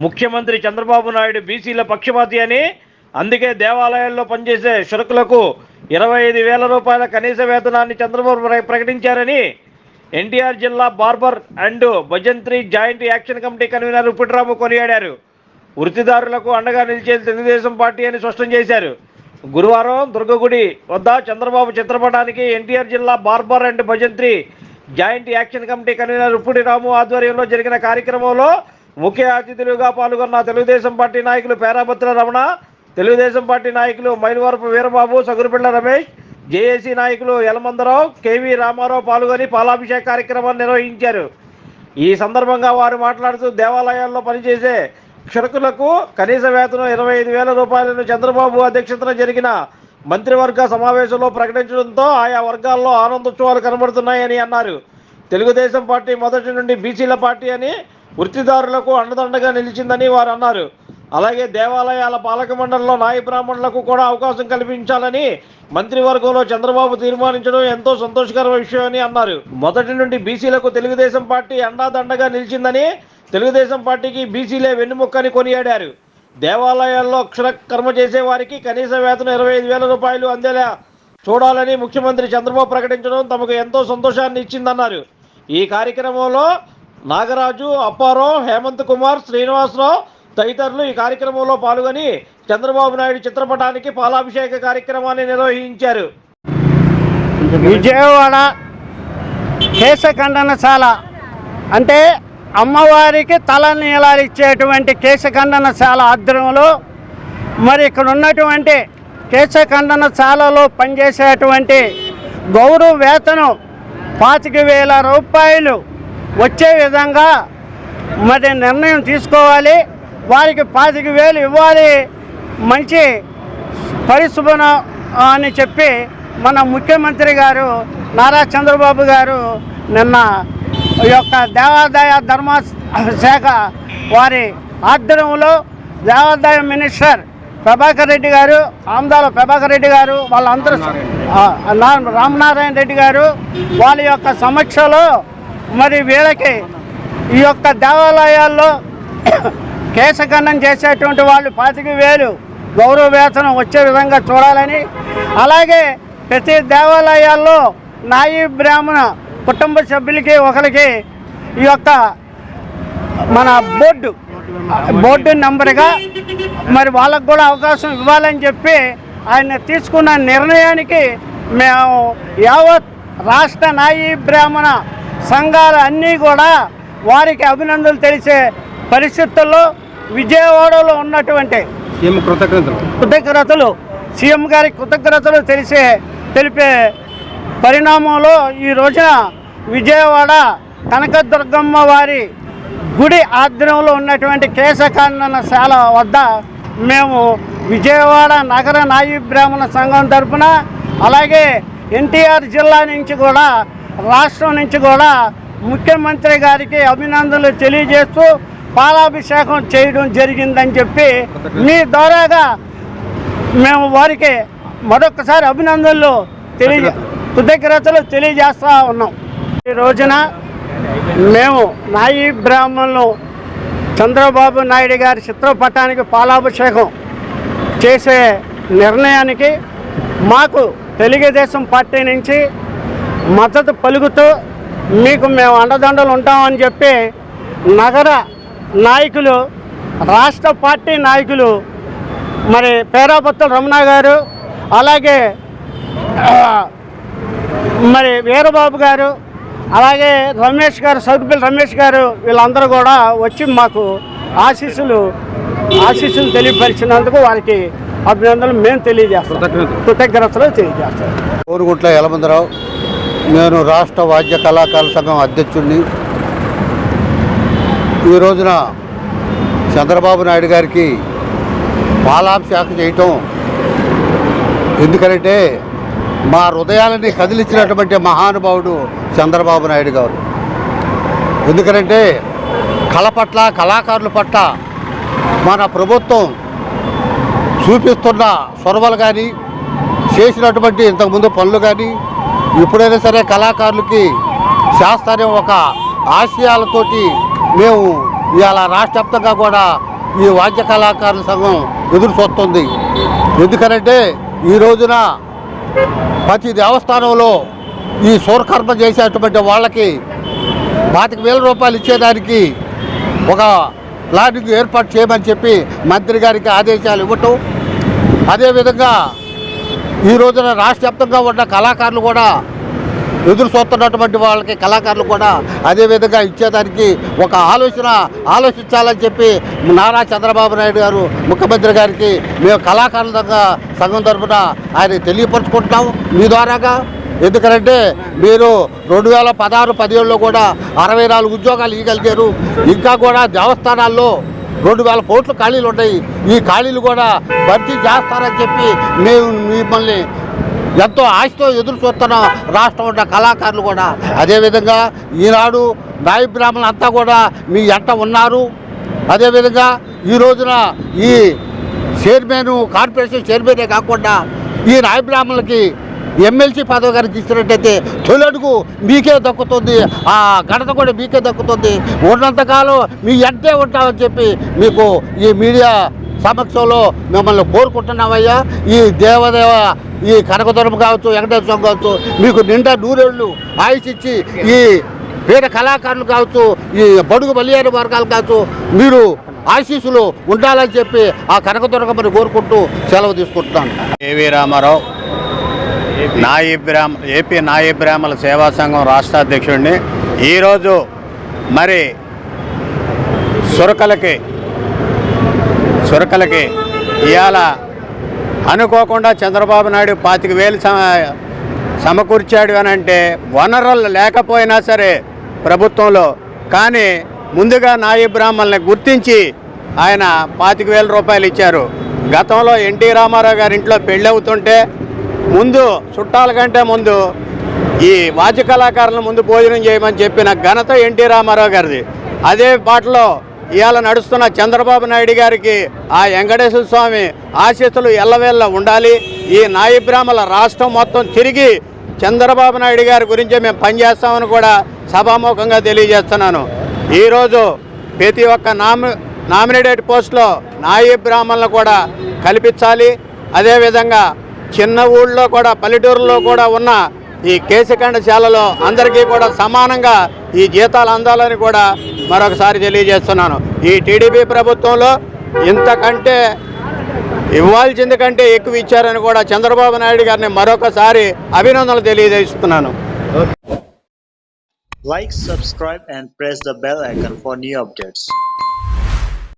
ముఖ్యమంత్రి చంద్రబాబు నాయుడు బీసీల పక్షపాతి అని అందుకే దేవాలయాల్లో పనిచేసే షురకులకు ఇరవై ఐదు వేల రూపాయల కనీస వేతనాన్ని చంద్రబాబు ప్ర- ప్రకటించారని ఎన్టీఆర్ జిల్లా barber and Bajanthri joint action committee convener Uppitiramu కొనియాడారు. వృత్తిదారులకు అండగా నిలిచే తెలుగుదేశం పార్టీ అని స్పష్టం చేశారు. గురువారం దుర్గగుడి వద్ద చంద్రబాబు చిత్రపటానికి ఎన్టీఆర్ జిల్లా barber and Bajanthri joint action committee convener Uppudi Ramu ఆధ్వర్యంలో జరిగిన కార్యక్రమంలో ముఖ్య అతిథులుగా పాల్గొన్న తెలుగుదేశం పార్టీ నాయకులు పేరాభద్ర రమణ తెలుగుదేశం పార్టీ నాయకులు మైలవరపు వీరబాబు సగురుపిళ్ళ రమేష్ జేఏసీ నాయకులు యలమందరావు కేవీ రామారావు పాల్గొని పాలాభిషేక కార్యక్రమాన్ని నిర్వహించారు. ఈ సందర్భంగా వారు మాట్లాడుతూ దేవాలయాల్లో పనిచేసే క్షురకులకు కనీస వేతనం ఇరవై ఐదు వేల రూపాయలను చంద్రబాబు అధ్యక్షతన జరిగిన మంత్రివర్గ సమావేశంలో ప్రకటించడంతో ఆయా వర్గాల్లో ఆనందోత్సవాలు కనబడుతున్నాయని అన్నారు. తెలుగుదేశం పార్టీ మొదటి నుండి బీసీల పార్టీ అని వృత్తిదారులకు అండదండగా నిలిచిందని వారు అన్నారు. అలాగే దేవాలయాల పాలక మండలిలో నాయ బ్రాహ్మణులకు కూడా అవకాశం కల్పించాలని మంత్రివర్గంలో చంద్రబాబు తీర్మానించడం ఎంతో సంతోషకర విషయమని అన్నారు. మొదటి నుండి బీసీలకు తెలుగుదేశం పార్టీ అండాదండగా నిలిచిందని తెలుగుదేశం పార్టీకి బీసీలే వెన్నుముక్కని కొనియాడారు. దేవాలయాల్లో అక్షర కర్మ చేసే వారికి కనీస వేతనం ఇరవై ఐదు వేల రూపాయలు అందేలా చూడాలని ముఖ్యమంత్రి చంద్రబాబు ప్రకటించడం తమకు ఎంతో సంతోషాన్ని ఇచ్చిందన్నారు. ఈ కార్యక్రమంలో నాగరాజు అప్పారావు హేమంత్ కుమార్ శ్రీనివాసరావు తదితరులు ఈ కార్యక్రమంలో పాల్గొని చంద్రబాబు నాయుడు చిత్రపటానికి పాలాభిషేక కార్యక్రమాన్ని నిర్వహించారు. విజయవాడ కేశఖండనశాల అంటే అమ్మవారికి తల నీలాలిచ్చేటువంటి కేశఖండనశాల ఆధ్వర్యంలో మరి ఇక్కడ ఉన్నటువంటి కేశఖండనశాలలో పనిచేసేటువంటి గౌరవ వేతనం పాతిక వేల రూపాయలు వచ్చే విధంగా మరి నిర్ణయం తీసుకోవాలి. వారికి పాతిక వేలు ఇవ్వాలి. మంచి పరిశుభ్రన అని చెప్పి మన ముఖ్యమంత్రి గారు నారా చంద్రబాబు గారు నిన్న ఈ యొక్క దేవాదాయ ధర్మ శాఖ వారి ఆధ్వర్యంలో దేవాదాయ మినిస్టర్ ప్రభాకర్ రెడ్డి గారు ఆమదాల ప్రభాకర్ రెడ్డి గారు వాళ్ళందరూ రామనారాయణ రెడ్డి గారు వాళ్ళ యొక్క సమక్షలో మరి వీళ్ళకి ఈ యొక్క దేవాలయాల్లో కేశఖండం చేసేటువంటి వాళ్ళు పాతిక వేలు గౌరవ వేతనం వచ్చే విధంగా చూడాలని. అలాగే ప్రతి దేవాలయాల్లో నాయి బ్రాహ్మణ కుటుంబ సభ్యులకి ఒకరికి ఈ యొక్క మన బోర్డు బోర్డు నెంబర్గా మరి వాళ్ళకు కూడా అవకాశం ఇవ్వాలని చెప్పి ఆయన తీసుకున్న నిర్ణయానికి మేము యావత్ రాష్ట్ర నాయి బ్రాహ్మణ సంఘాలు అన్నీ కూడా వారికి అభినందనలు తెలిసే పరిస్థితుల్లో విజయవాడలో ఉన్నటువంటి కృతజ్ఞతలు. కృతజ్ఞతలు. సీఎం గారి కృతజ్ఞతలు తెలిసే తెలిపే పరిణామంలో ఈ రోజున విజయవాడ కనకదుర్గమ్మ వారి గుడి ఆధ్వర్యంలో ఉన్నటువంటి కేశఖండనశాల వద్ద మేము విజయవాడ నగర నాయి బ్రాహ్మణ సంఘం తరపున అలాగే ఎన్టీఆర్ జిల్లా నుంచి కూడా రాష్ట్రం నుంచి కూడా ముఖ్యమంత్రి గారికి అభినందనలు తెలియజేస్తూ పాలాభిషేకం చేయడం జరిగిందని చెప్పి మీ ద్వారాగా మేము వారికి మరొకసారి అభినందనలు తెలియ కృతజ్ఞతలు తెలియజేస్తూ ఉన్నాం. ఈ రోజున మేము నాయి బ్రాహ్మణులు చంద్రబాబు నాయుడు గారి చిత్రపటానికి పాలాభిషేకం చేసే నిర్ణయానికి మాకు తెలుగుదేశం పార్టీ నుంచి మద్దతు పలుకుతూ మీకు మేము అండదండలు ఉంటామని చెప్పి నగర నాయకులు రాష్ట్ర పార్టీ నాయకులు మరి పేరాపత్తుల రమణ గారు అలాగే మరి వీరబాబు గారు అలాగే రమేష్ గారు సౌకుపల్లి రమేష్ గారు వీళ్ళందరూ కూడా వచ్చి మాకు ఆశీస్సులు ఆశీస్సులు తెలియపరిచినందుకు వారికి అభినందనలు మేము తెలియజేస్తాం. కృతజ్ఞతలు. కృతజ్ఞతలు తెలియజేస్తాం. కోరుగుట్ల యలమందరావు నేను రాష్ట్ర వాద్య కళాకారుల సంఘం అధ్యక్షుడిని. ఈ రోజున చంద్రబాబు నాయుడు గారికి పాలాభిషేక చేయటం ఎందుకంటే మా హృదయాలని కదిలించినటువంటి మహానుభావుడు చంద్రబాబు నాయుడు గారు. ఎందుకంటే కళ పట్ల కళాకారుల పట్ల మన ప్రభుత్వం చూపిస్తున్న సొరవలు కానీ చేసినటువంటి ఇంతకుముందు పనులు కానీ ఎప్పుడైనా సరే కళాకారులకి శాస్త్రం ఒక ఆశయాలతోటి మేము ఇవాళ రాష్ట్ర వ్యాప్తంగా కూడా ఈ వాద్య కళాకారుల సంఘం ఎదురు చూస్తుంది. ఎందుకనంటే ఈ రోజున ప్రతి దేవస్థానంలో ఈ సూరకర్మ చేసేటువంటి వాళ్ళకి పాతిక వేల రూపాయలు ఇచ్చేదానికి ఒక ప్లానింగ్ ఏర్పాటు చేయమని చెప్పి మంత్రి గారికి ఆదేశాలు ఇవ్వటం. అదేవిధంగా ఈ రోజున రాష్ట్ర వ్యాప్తంగా ఉన్న కళాకారులు కూడా ఎదురు చూస్తున్నటువంటి వాళ్ళకి కళాకారులు కూడా అదేవిధంగా ఇచ్చేదానికి ఒక ఆలోచన ఆలోచించాలని చెప్పి నారా చంద్రబాబు నాయుడు గారు ముఖ్యమంత్రి గారికి మేము కళాకారుల సంఘం తరఫున ఆయన తెలియపరుచుకుంటున్నాం మీ ద్వారాగా ఎందుకంటే మీరు రెండు వేల పదహారు పదిహేడులో కూడా అరవై నాలుగు ఉద్యోగాలు ఇవ్వగలిగారు. ఇంకా కూడా దేవస్థానాల్లో రెండు వేల కోట్ల ఖాళీలు ఉన్నాయి ఈ ఖాళీలు కూడా భర్తీ చేస్తారని చెప్పి మేము మిమ్మల్ని ఎంతో ఆశతో ఎదురు చూస్తున్న రాష్ట్రం ఉన్న కళాకారులు కూడా. అదేవిధంగా ఈనాడు నాయ బ్రాహ్మణులు అంతా కూడా మీ ఎంట ఉన్నారు. అదేవిధంగా ఈ రోజున ఈ చైర్మన్ కార్పొరేషన్ చైర్మనే కాకుండా ఈ నాయ బ్రాహ్మణులకి ఎమ్మెల్సీ పదవి గారికి ఇచ్చినట్టయితే తొలి అడుగు మీకే దక్కుతుంది. ఆ ఘనత కూడా మీకే దక్కుతుంది. ఉన్నంతకాలం మీ ఎంతే ఉంటామని చెప్పి మీకు ఈ మీడియా సమక్షంలో మిమ్మల్ని కోరుకుంటున్నామయ్యా. ఈ దేవదేవ ఈ కనకదుర్గం కావచ్చు వెంకటేశ్వర స్వామి కావచ్చు మీకు నిండా నూరేళ్ళు ఆయుష్ ఇచ్చి ఈ పేద కళాకారులు కావచ్చు ఈ బడుగు బలియారు వర్గాలు కావచ్చు మీరు ఆశీస్సులు ఉండాలని చెప్పి ఆ కనకదుర్గమ్మని కోరుకుంటూ సెలవు తీసుకుంటున్నాను. ఏవి రామారావు? నా బ్రాహ్మ ఏపీ నా ఇబ్రాహ్మల సేవా సంఘం రాష్ట్ర అధ్యక్షుడిని. ఈరోజు మరి సురకలకి సురకలకి ఇవాళ అనుకోకుండా చంద్రబాబు నాయుడు పాతిక వేలు సమ సమకూర్చాడు అని అంటే వనరులు లేకపోయినా సరే ప్రభుత్వంలో. కానీ ముందుగా నాయి బ్రాహ్మణ్ని గుర్తించి ఆయన పాతిక వేల రూపాయలు ఇచ్చారు. గతంలో ఎన్టీ రామారావు గారి ఇంట్లో పెళ్ళి అవుతుంటే ముందు చుట్టాల కంటే ముందు ఈ వాద్య కళాకారుల ముందు భోజనం చేయమని చెప్పిన ఘనత ఎన్టీ రామారావు గారిది. అదే పాటలో ఇవాళ నడుస్తున్న చంద్రబాబు నాయుడు గారికి ఆ వెంకటేశ్వర స్వామి ఆశీస్సులు ఎల్లవేళ్ళ ఉండాలి. ఈ నాయబ్రాహ్మల రాష్ట్రం మొత్తం తిరిగి చంద్రబాబు నాయుడు గారి గురించి మేము పనిచేస్తామని కూడా సభాముఖంగా తెలియజేస్తున్నాను. ఈరోజు ప్రతి ఒక్క నామి నామినేటెడ్ పోస్టులో నాయబ్రాహ్మణులు కూడా కల్పించాలి. అదేవిధంగా చిన్న ఊళ్ళో కూడా పల్లెటూరులో కూడా ఉన్న ఈ కేశఖండశాలలో అందరికీ కూడా సమానంగా ఈ జీతాలు అందాలని కూడా మరొకసారి తెలియజేస్తున్నాను. ఈ టీడీపీ ప్రభుత్వంలో ఇంతకంటే ఇవ్వాల్సింది కంటే ఎక్కువ ఇచ్చారని కూడా చంద్రబాబు నాయుడు గారిని మరొకసారి అభినందనలు తెలియజేస్తున్నాను. Like subscribe and press the bell icon for new updates